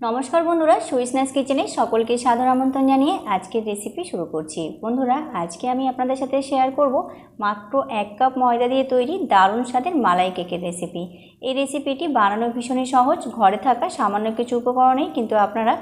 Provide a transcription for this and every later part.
নমস্কার বন্ধুরা সুইসনাস কিচেনে সকলকে সাদর আমন্ত্রণ জানিয়ে আজকের রেসিপি শুরু করছি। বন্ধুরা, আজকে আমি আপনাদের সাথে শেয়ার করব মাত্র এক কাপ ময়দা দিয়ে তৈরি দারুণ স্বাদের মালাই কেকের রেসিপি এই রেসিপিটি বানানো ভীষণই সহজ, ঘরে থাকা সামান্য কিছু উপকরণেই কিন্তু আপনারা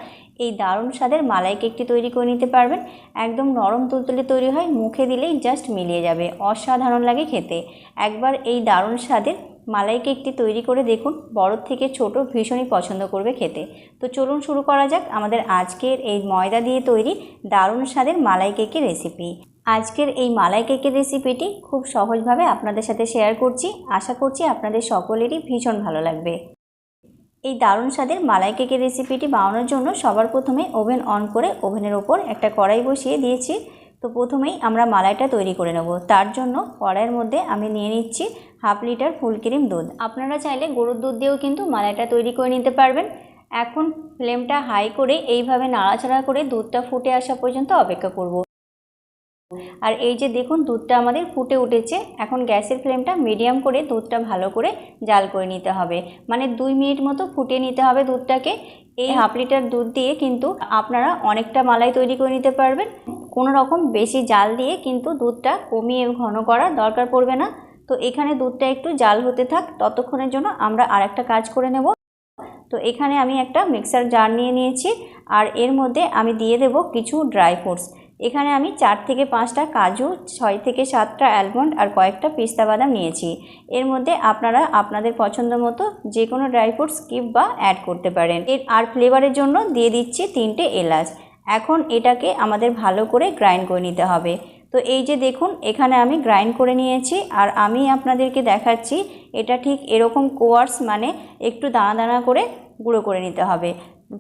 এই দারুণ স্বাদের মালাই কেকটি তৈরি করে নিতে পারবেন। একদম নরম তুলতুলে তৈরি হয়, মুখে দিলেই জাস্ট মিলিয়ে যাবে, অসাধারণ লাগে খেতে। একবার এই দারুণ স্বাদের মালাই কেকটি তৈরি করে দেখুন, বড় থেকে ছোট ভীষণই পছন্দ করবে খেতে। তো চলুন শুরু করা যাক আমাদের আজকের এই ময়দা দিয়ে তৈরি দারুণ স্বাদের মালাই কেকের রেসিপি আজকের এই মালাই কেকের রেসিপিটি খুব সহজভাবে আপনাদের সাথে শেয়ার করছি। আশা করছি আপনাদের সকলেরই ভীষণ ভালো লাগবে। এই দারুণ স্বাদের মালাই কেকের রেসিপিটি বানানোর জন্য সবার প্রথমে ওভেন অন করে ওভেনের ওপর একটা কড়াই বসিয়ে দিয়েছি। তো প্রথমেই আমরা মালাইটা তৈরি করে নেব। তার জন্য কড়াইয়ের মধ্যে আমি নিয়ে নিচ্ছি হাফ লিটার ফুল ক্রিম দুধ। আপনারা চাইলে গরুর দুধ দিয়েও কিন্তু মালাইটা তৈরি করে নিতে পারবেন। এখন ফ্লেমটা হাই করে এইভাবে নাড়াচাড়া করে দুধটা ফুটে আসা পর্যন্ত অপেক্ষা করব। আর এই যে দেখুন, দুধটা আমাদের ফুটে উঠেছে। এখন গ্যাসের ফ্লেমটা মিডিয়াম করে দুধটা ভালো করে জাল করে নিতে হবে। মানে দুই মিনিট মতো ফুটিয়ে নিতে হবে দুধটাকে। এই হাফ লিটার দুধ দিয়ে কিন্তু আপনারা অনেকটা মালাই তৈরি করে নিতে পারবেন। কোনো রকম বেশি জাল দিয়ে কিন্তু দুধটা কমিয়ে ঘন করার দরকার পড়বে না। তো এখানে দুধটা একটু জাল হতে থাক, ততক্ষণের জন্য আমরা আর একটা কাজ করে নেব। তো এখানে আমি একটা মিক্সার জার নিয়ে নিয়েছি আর এর মধ্যে আমি দিয়ে দেব কিছু ড্রাই ফ্রুটস। এখানে আমি চার থেকে পাঁচটা কাজু, ছয় থেকে সাতটা অ্যালমন্ড আর কয়েকটা পিস্তা বাদাম নিয়েছি। এর মধ্যে আপনারা আপনাদের পছন্দ মতো যে কোনো ড্রাই ফ্রুটস স্কিপ বা অ্যাড করতে পারেন। এর আর ফ্লেভারের জন্য দিয়ে দিচ্ছি তিনটে এলাচ। এখন এটাকে আমাদের ভালো করে গ্রাইন্ড করে নিতে হবে। তো এই যে দেখুন, এখানে আমি গ্রাইন্ড করে নিয়েছি আর আমি আপনাদেরকে দেখাচ্ছি এটা ঠিক এরকম কোয়ার্স মানে একটু দানা দানা করে গুঁড়ো করে নিতে হবে।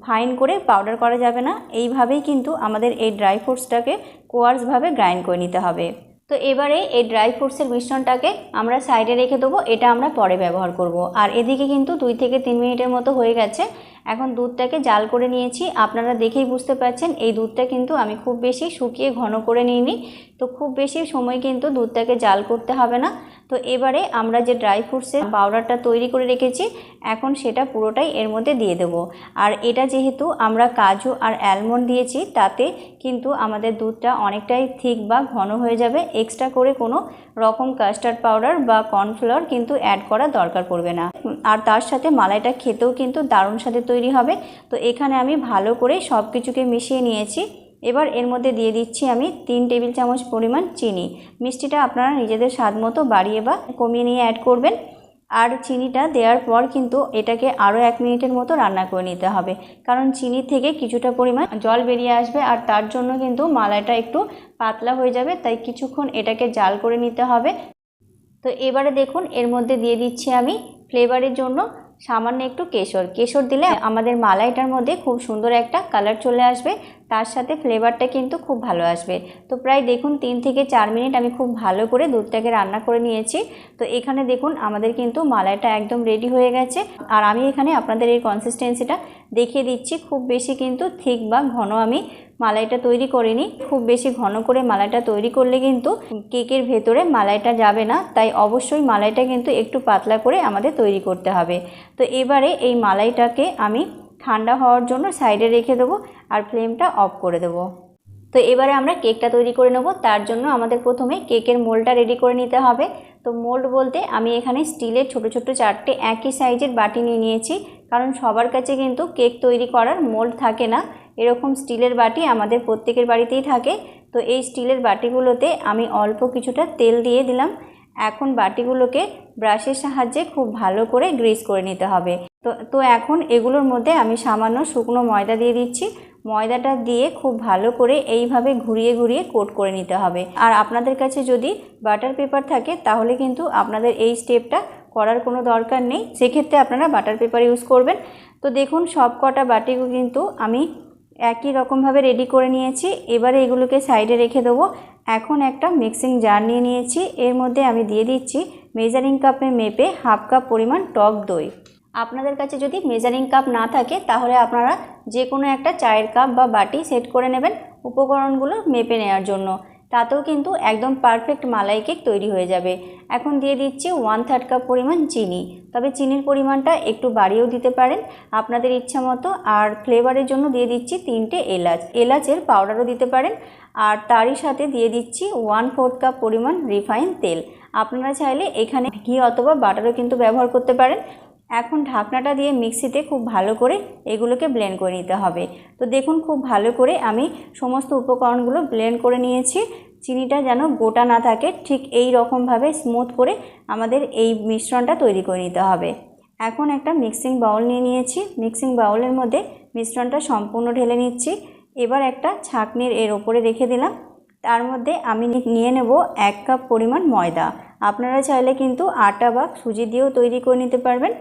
ফাইন করে পাউডার করা যাবে না, এইভাবেই কিন্তু আমাদের এই ড্রাই ফ্রুটসটাকে কোয়ার্সভাবে গ্রাইন্ড করে নিতে হবে। তো এবারে এই ড্রাই ফ্রুটসের মিশ্রণটাকে আমরা সাইডে রেখে দেবো, এটা আমরা পরে ব্যবহার করব। আর এদিকে কিন্তু দুই থেকে তিন মিনিটের মতো হয়ে গেছে এখন দুধটাকে জাল করে নিয়েছি। আপনারা দেখেই বুঝতে পারছেন, এই দুধটা কিন্তু আমি খুব বেশি শুকিয়ে ঘন করে নিইনি। তো খুব বেশি সময় কিন্তু দুধটাকে জাল করতে হবে না। তো এবারে আমরা যে ড্রাই ফ্রুটসের পাউডারটা তৈরি করে রেখেছি, এখন সেটা পুরোটাই এর মধ্যে দিয়ে দেবো। আর এটা যেহেতু আমরা কাজু আর অ্যালমন্ড দিয়েছি, তাতে কিন্তু আমাদের দুধটা অনেকটাই থিক বা ঘন হয়ে যাবে। এক্সট্রা করে কোনো রকম কাস্টার্ড পাউডার বা কর্নফ্লাওয়ার কিন্তু অ্যাড করার দরকার পড়বে না। আর তার সাথে মালাইটা খেতেও কিন্তু দারুণ সাথে তৈরি হবে। তো এখানে আমি ভালো করে সব কিছুকে মিশিয়ে নিয়েছি। এবার এর মধ্যে দিয়ে দিচ্ছি আমি তিন টেবিল চামচ পরিমাণ চিনি। মিষ্টিটা আপনারা নিজেদের স্বাদ মতো বাড়িয়ে বা কমিয়ে নিয়ে অ্যাড করবেন। আর চিনিটা দেওয়ার পর কিন্তু এটাকে আরও এক মিনিটের মতো রান্না করে নিতে হবে। কারণ চিনি থেকে কিছুটা পরিমাণ জল বেরিয়ে আসবে আর তার জন্য কিন্তু মালাইটা একটু পাতলা হয়ে যাবে, তাই কিছুক্ষণ এটাকে জাল করে নিতে হবে। তো এবারে দেখুন, এর মধ্যে দিয়ে দিচ্ছি আমি ফ্লেভারের জন্য সামান্য একটু কেশর। কেশর দিলে আমাদের মালাইটার মধ্যে খুব সুন্দর একটা কালার চলে আসবে। তার সাথে ফ্লেভারটা কিন্তু খুব ভালো আসবে। তো প্রায় দেখুন তিন থেকে চার মিনিট আমি খুব ভালো করে দুধটাকে রান্না করে নিয়েছি। তো এখানে দেখুন আমাদের কিন্তু মালাইটা একদম রেডি হয়ে গেছে। আর আমি এখানে আপনাদের এই কনসিস্টেন্সিটা দেখিয়ে দিচ্ছি। খুব বেশি কিন্তু থিক বা ঘন আমি মালাইটা তৈরি করিনি। খুব বেশি ঘন করে মালাইটা তৈরি করলে কিন্তু কেকের ভেতরে মালাইটা যাবে না। তাই অবশ্যই মালাইটা কিন্তু একটু পাতলা করে আমাদের তৈরি করতে হবে। তো এবারে এই মালাইটাকে আমি ঠান্ডা হওয়ার জন্য সাইডে রেখে দেবো আর ফ্লেমটা অফ করে দেবো। তো এবারে আমরা কেকটা তৈরি করে নেব। তার জন্য আমাদের প্রথমে কেকের মোলটা রেডি করে নিতে হবে। তো মোল্ড বলতে আমি এখানে স্টিলের ছোট ছোট চারটে একই সাইজের বাটি নিয়ে নিয়েছি। কারণ সবার কাছে কিন্তু কেক তৈরি করার মোল্ড থাকে না। এরকম স্টিলের বাটি আমাদের প্রত্যেকের বাড়িতেই থাকে। তো এই স্টিলের বাটিগুলোতে আমি অল্প কিছুটা তেল দিয়ে দিলাম। এখন বাটিগুলোকে ব্রাশের সাহায্যে খুব ভালো করে গ্রিস করে নিতে হবে। তো তো এখন এগুলোর মধ্যে আমি সামান্য শুকনো ময়দা দিয়ে দিচ্ছি। ময়দাটা দিয়ে খুব ভালো করে এইভাবে ঘুরিয়ে ঘুরিয়ে কোট করে নিতে হবে। আর আপনাদের কাছে যদি বাটার পেপার থাকে, তাহলে কিন্তু আপনাদের এই স্টেপটা করার কোনো দরকার নেই। সেক্ষেত্রে আপনারা বাটার পেপার ইউজ করবেন। তো দেখুন, সব কটা বাটিও কিন্তু আমি একই রকমভাবে রেডি করে নিয়েছি। এবারে এগুলোকে সাইডে রেখে দেবো। এখন একটা মিক্সিং জার নিয়ে নিয়েছি। এর মধ্যে আমি দিয়ে দিচ্ছি মেজারিং কাপে মেপে হাফ কাপ পরিমাণ টক দই। আপনাদের কাছে যদি মেজারিং কাপ না থাকে, তাহলে আপনারা যে কোনো একটা চায়ের কাপ বা বাটি সেট করে নেবেন উপকরণগুলো মেপে নেওয়ার জন্য। তাতেও কিন্তু একদম পারফেক্ট মালাই কেক তৈরি হয়ে যাবে। এখন দিয়ে দিচ্ছি ওয়ান থার্ড কাপ পরিমাণ চিনি। তবে চিনির পরিমাণটা একটু বাড়িয়েও দিতে পারেন। আপনাদের ইচ্ছা মতো আর ফ্লেভারের জন্য দিয়ে দিচ্ছি তিনটে এলাচ। এলাচের পাউডারও দিতে পারেন। আর তারই সাথে দিয়ে দিচ্ছি ওয়ান ফোর্থ কাপ পরিমাণ রিফাইন তেল। আপনারা চাইলে এখানে ঘি অথবা বাটারও কিন্তু ব্যবহার করতে পারেন। এখন ঢাকনাটা দিয়ে মিক্সিতে খুব ভালো করে এগুলোকে ব্লেন্ড করে নিতে হবে। তো দেখুন, খুব ভালো করে আমি সমস্ত উপকরণগুলো ব্লেন্ড করে নিয়েছি। চিনিটা যেন গোটা না থাকে, ঠিক এই রকমভাবে স্মুথ করে আমাদের এই মিশ্রণটা তৈরি করে নিতে হবে। এখন একটা মিক্সিং বাউল নিয়ে নিয়েছি। মিক্সিং বাউলের মধ্যে মিশ্রণটা সম্পূর্ণ ঢেলে নিচ্ছি। এবার একটা ছাঁকনির এর ওপরে রেখে দিলাম। তার মধ্যে আমি নিয়ে নেব এক কাপ পরিমাণ ময়দা। আপনারা চাইলে কিন্তু আটা বা সুজি দিয়েও তৈরি করে নিতে পারবেন।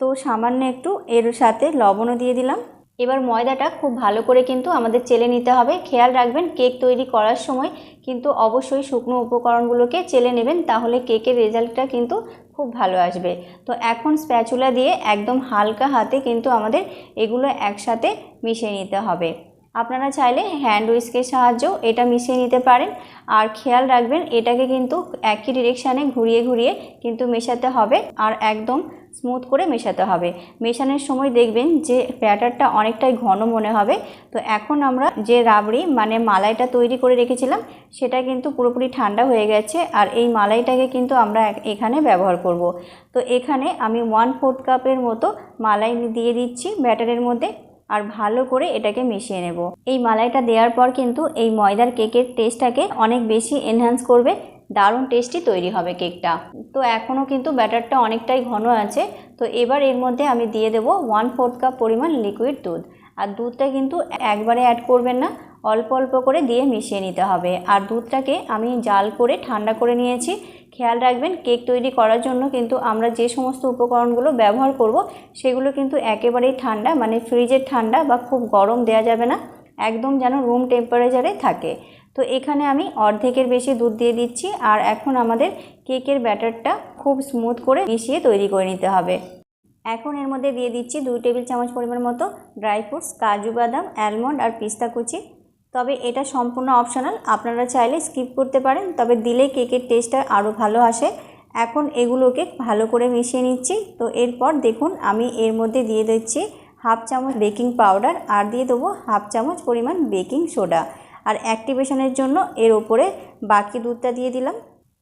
তো সামান্য একটু এর সাথে লবণও দিয়ে দিলাম। এবার ময়দাটা খুব ভালো করে কিন্তু আমাদের চেলে নিতে হবে। খেয়াল রাখবেন কেক তৈরি করার সময় কিন্তু অবশ্যই শুকনো উপকরণগুলোকে চেলে নেবেন, তাহলে কেকের রেজাল্টটা কিন্তু খুব ভালো আসবে। তো এখন স্প্যাচুলা দিয়ে একদম হালকা হাতে কিন্তু আমাদের এগুলো একসাথে মিশিয়ে নিতে হবে। আপনারা চাইলে হ্যান্ড উইস্কের সাহায্যেও এটা মিশিয়ে নিতে পারেন। আর খেয়াল রাখবেন এটাকে কিন্তু একই ডিরেকশানে ঘুরিয়ে ঘুরিয়ে কিন্তু মেশাতে হবে। আর একদম স্মুথ করে মেশাতে হবে। মেশানোর সময় দেখবেন যে ব্যাটারটা অনেকটাই ঘন মনে হবে। তো এখন আমরা যে রাবড়ি মানে মালাইটা তৈরি করে রেখেছিলাম, সেটা কিন্তু পুরোপুরি ঠান্ডা হয়ে গেছে আর এই মালাইটাকে কিন্তু আমরা এখানে ব্যবহার করব। তো এখানে আমি ওয়ান ফোর্থ কাপের মতো মালাই দিয়ে দিচ্ছি ব্যাটারের মধ্যে আর ভালো করে এটাকে মিশিয়ে নেব। এই মালাইটা দেওয়ার পর কিন্তু এই ময়দার কেকের টেস্টটাকে অনেক বেশি এনহ্যান্স করবে। দারুণ টেস্টি তৈরি হবে কেকটা তো এখনও কিন্তু ব্যাটারটা অনেকটাই ঘন আছে। তো এবার এর মধ্যে আমি দিয়ে দেবো ওয়ান ফোর্থ কাপ পরিমাণ লিকুইড দুধ। আর দুধটা কিন্তু একবারে অ্যাড করবেন না, অল্প অল্প করে দিয়ে মিশিয়ে নিতে হবে। আর দুধটাকে আমি জাল করে ঠান্ডা করে নিয়েছি। খেয়াল রাখবেন কেক তৈরি করার জন্য কিন্তু আমরা যে সমস্ত উপকরণগুলো ব্যবহার করব, সেগুলো কিন্তু একেবারেই ঠান্ডা মানে ফ্রিজের ঠান্ডা বা খুব গরম দেওয়া যাবে না। একদম যেন রুম টেম্পারেচারে থাকে। তো এখানে আমি অর্ধেকের বেশি দুধ দিয়ে দিচ্ছি আর এখন আমাদের কেকের ব্যাটারটা খুব স্মুথ করে মিশিয়ে তৈরি করে নিতে হবে। এখন এর মধ্যে দিয়ে দিচ্ছি দুই টেবিল চামচ পরিমাণ মতো ড্রাই ফ্রুটস, কাজু বাদাম, অ্যালমন্ড আর পিস্তা কুচি। তবে এটা সম্পূর্ণ অপশনাল আপনারা চাইলে স্কিপ করতে পারেন, তবে দিলে কেকের টেস্টটা আরও ভালো আসে। এখন এগুলোকে ভালো করে মিশিয়ে নিচ্ছি। তো এরপর দেখুন, আমি এর মধ্যে দিয়ে দিচ্ছি হাফ চামচ বেকিং পাউডার আর দিয়ে দেবো হাফ চামচ পরিমাণ বেকিং সোডা। আর অ্যাক্টিভেশনের জন্য এর ওপরে বাকি দুধটা দিয়ে দিলাম।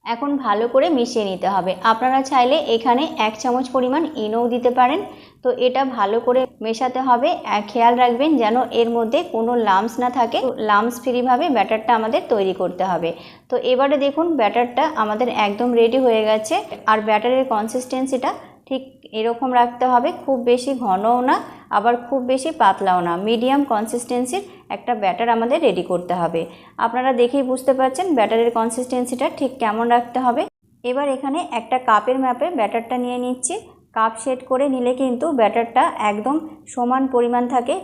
এখন ভালো করে মিশিয়ে নিতে হবে। আপনারা চাইলে এখানে এক চামচ পরিমাণ ইনোও দিতে পারেন। তো এটা ভালো করে মেশাতে হবে। খেয়াল রাখবেন যেন এর মধ্যে কোনো লামস না থাকে। লামস ফ্রিভাবে ব্যাটারটা আমাদের তৈরি করতে হবে। তো এবারে দেখুন ব্যাটারটা আমাদের একদম রেডি হয়ে গেছে। আর ব্যাটারের কনসিস্টেন্সিটা ঠিক এরকম রাখতে হবে, খুব বেশি ঘনও না, আবার খুব বেশি পাতলাও না। মিডিয়াম কনসিস্টেন্সির একটা ব্যাটার আমাদের রেডি করতে হবে। আপনারা দেখেই বুঝতে পারছেন ব্যাটারের কনসিস্টেন্সিটা ঠিক কেমন রাখতে হবে। এবার এখানে একটা কাপের ম্যাপে ব্যাটারটা নিয়ে নিচ্ছি। কাপ সেট করে নিলে কিন্তু ব্যাটারটা একদম সমান পরিমাণ থাকে।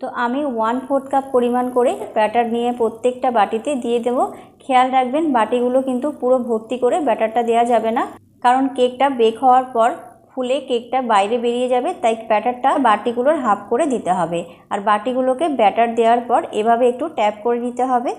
তো আমি ওয়ান ফোর্থ কাপ পরিমাণ করে ব্যাটার নিয়ে প্রত্যেকটা বাটিতে দিয়ে দেবো। খেয়াল রাখবেন বাটিগুলো কিন্তু পুরো ভর্তি করে ব্যাটারটা দেওয়া যাবে না। কারণ কেকটা বেক হওয়ার পর ফুলে কেকটা বাইরে বেরিয়ে যাবে, তাই ব্যাটারটা বাটিগুলোর হাফ করে দিতে হবে। আর বাটিগুলোকে ব্যাটার দেওয়ার পর এভাবে একটু ট্যাপ করে নিতে হবে।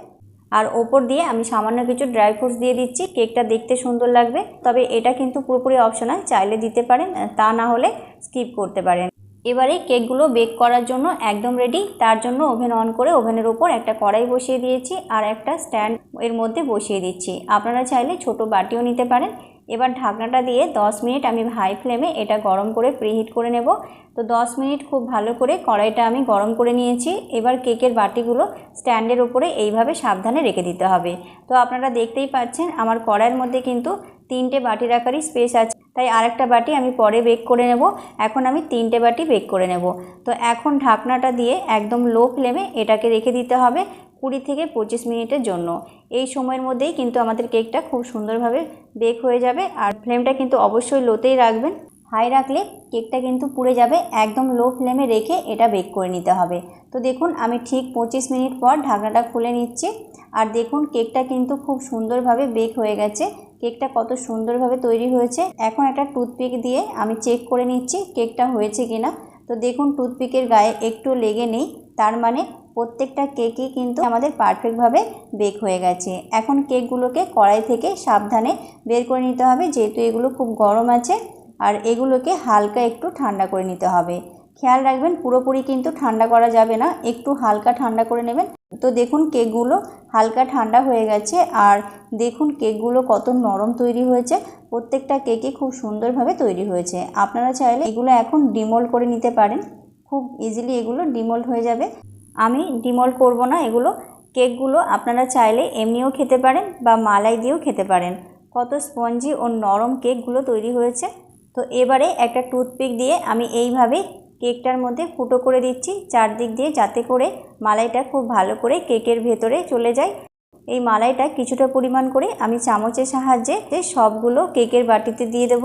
আর ওপর দিয়ে আমি সামান্য কিছু ড্রাই ফ্রুটস দিয়ে দিচ্ছি, কেকটা দেখতে সুন্দর লাগবে। তবে এটা কিন্তু পুরোপুরি অপশনাল, চাইলে দিতে পারেন, তা না হলে স্কিপ করতে পারেন। এবারে কেকগুলো বেক করার জন্য একদম রেডি, তার জন্য ওভেন অন করে ওভেনের ওপর একটা কড়াই বসিয়ে দিয়েছি, আর একটা স্ট্যান্ড এর মধ্যে বসিয়ে দিচ্ছি। আপনারা চাইলে ছোট বাটিও নিতে পারেন এবার ঢাকনাটা দিয়ে 10 মিনিট আমি হাই ফ্লেমে এটা গরম করে প্রিহিট করে নেব। তো 10 মিনিট খুব ভালো করে কড়াইটা আমি গরম করে নিয়েছি। এবার কেকের বাটিগুলো স্ট্যান্ডের উপরে এইভাবে সাবধানে রেখে দিতে হবে। তো আপনারা দেখতেই পাচ্ছেন আমার কড়াইয়ের মধ্যে কিন্তু তিনটে বাটি রাখারই স্পেস আছে। তাই আরেকটা বাটি আমি পরে বেক করে নেব। এখন আমি তিনটে বাটি বেক করে নেব। তো এখন ঢাকনাটা দিয়ে একদম লো ফ্লেমে এটাকে রেখে দিতে হবে। কুড়ি থেকে পঁচিশ মিনিটের জন্য। এই সময়ের মধ্যেই কিন্তু আমাদের কেকটা খুব সুন্দরভাবে বেক হয়ে যাবে আর ফ্লেমটা কিন্তু অবশ্যই লোতেই রাখবেন। হাই রাখলে কেকটা কিন্তু পুড়ে যাবে একদম লো ফ্লেমে রেখে এটা বেক করে নিতে হবে। তো দেখুন, আমি ঠিক পঁচিশ মিনিট পর ঢাকনাটা খুলে নিচ্ছি। আর দেখুন, কেকটা কিন্তু খুব সুন্দরভাবে বেক হয়ে গেছে। কেকটা কত সুন্দরভাবে তৈরি হয়েছে। এখন একটা টুথপিক দিয়ে আমি চেক করে নিচ্ছি কেকটা হয়েছে কিনা। তো দেখুন, টুথপিকের গায়ে একটু লেগে নেই। তার মানে প্রত্যেকটা কেকই কিন্তু আমাদের পারফেক্টভাবে বেক হয়ে গেছে। এখন কেকগুলোকে কড়াই থেকে সাবধানে বের করে নিতে হবে, যেহেতু এগুলো খুব গরম আছে, আর এগুলোকে হালকা একটু ঠান্ডা করে নিতে হবে। খেয়াল রাখবেন, পুরোপুরি কিন্তু ঠান্ডা করা যাবে না, একটু হালকা ঠান্ডা করে নেবেন। তো দেখুন কেকগুলো হালকা ঠান্ডা হয়ে গেছে, আর দেখুন কেকগুলো কত নরম তৈরি হয়েছে। প্রত্যেকটা কেকই খুব সুন্দরভাবে তৈরি হয়েছে। আপনারা চাইলে এগুলো এখন ডিমোল্ড করে নিতে পারেন। খুব ইজিলি এগুলো ডিমোল্ড হয়ে যাবে। আমি ডিমল করব না, এগুলো কেকগুলো আপনারা চাইলে এমনিও খেতে পারেন বা মালাই দিয়েও খেতে পারেন। কত স্পঞ্জি ও নরম কেকগুলো তৈরি হয়েছে। তো এবারে একটা টুথপিক দিয়ে আমি এইভাবে কেকটার মধ্যে ফুটো করে দিচ্ছি চারদিক দিয়ে যাতে করে মালাইটা খুব ভালো করে কেকের ভেতরে চলে যায়। এই মালাইটা কিছুটা পরিমাণ করে আমি চামচের সাহায্যে সবগুলো কেকের বাটিতে দিয়ে দেব।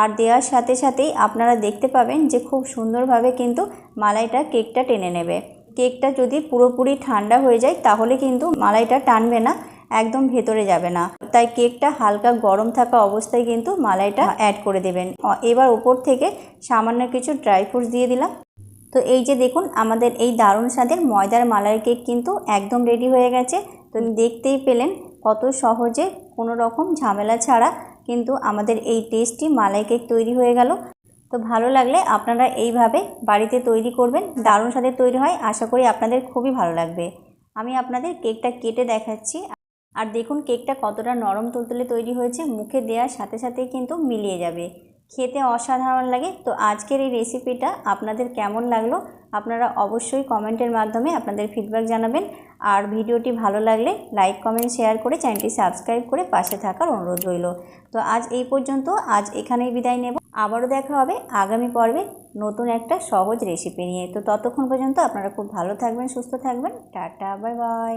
আর দেওয়ার সাথে সাথেই আপনারা দেখতে পাবেন যে খুব সুন্দরভাবে কিন্তু মালাইটা কেকটা টেনে নেবে। কেকটা যদি পুরোপুরি ঠান্ডা হয়ে যায়, তাহলে কিন্তু মালাইটা টানবে না, একদম ভেতরে যাবে না। তাই কেকটা হালকা গরম থাকা অবস্থায় কিন্তু মালাইটা অ্যাড করে দেবেন। এবার ওপর থেকে সামান্য কিছু ড্রাই ফ্রুটস দিয়ে দিলাম। তো এই যে দেখুন, আমাদের এই দারুণ স্বাদের ময়দার মালাই কেক কিন্তু একদম রেডি হয়ে গেছে। তো দেখতেই পেলেন কত সহজে কোনো রকম ঝামেলা ছাড়া কিন্তু আমাদের এই টেস্টি মালাই কেক তৈরি হয়ে গেল। তো ভালো লাগলে আপনারা এইভাবে বাড়িতে তৈরি করবেন। দারুণ স্বাদের তৈরি হয়। আশা করি আপনাদের খুবই ভালো লাগবে। আমি আপনাদের কেকটা কেটে দেখাচ্ছি। আর দেখুন, কেকটা কতটা নরম তুলতুলে তৈরি হয়েছে। মুখে দেওয়ার সাথে সাথে কিন্তু মিলিয়ে যাবে। খেতে অসাধারণ লাগে। তো আজকের এই রেসিপিটা আপনাদের কেমন লাগল? আপনারা অবশ্যই কমেন্টের মাধ্যমে আপনাদের ফিডব্যাক জানাবেন। আর ভিডিওটি ভালো লাগলে লাইক কমেন্ট শেয়ার করে চ্যানেলটি সাবস্ক্রাইব করে পাশে থাকার অনুরোধ রইল। তো আজ এই পর্যন্ত, আজ এখানেই বিদায় নেব। আবারও দেখা হবে আগামী পর্বে নতুন একটা সহজ রেসিপি নিয়ে। তো ততক্ষণ পর্যন্ত আপনারা খুব ভালো থাকবেন, সুস্থ থাকবেন। Tata bye bye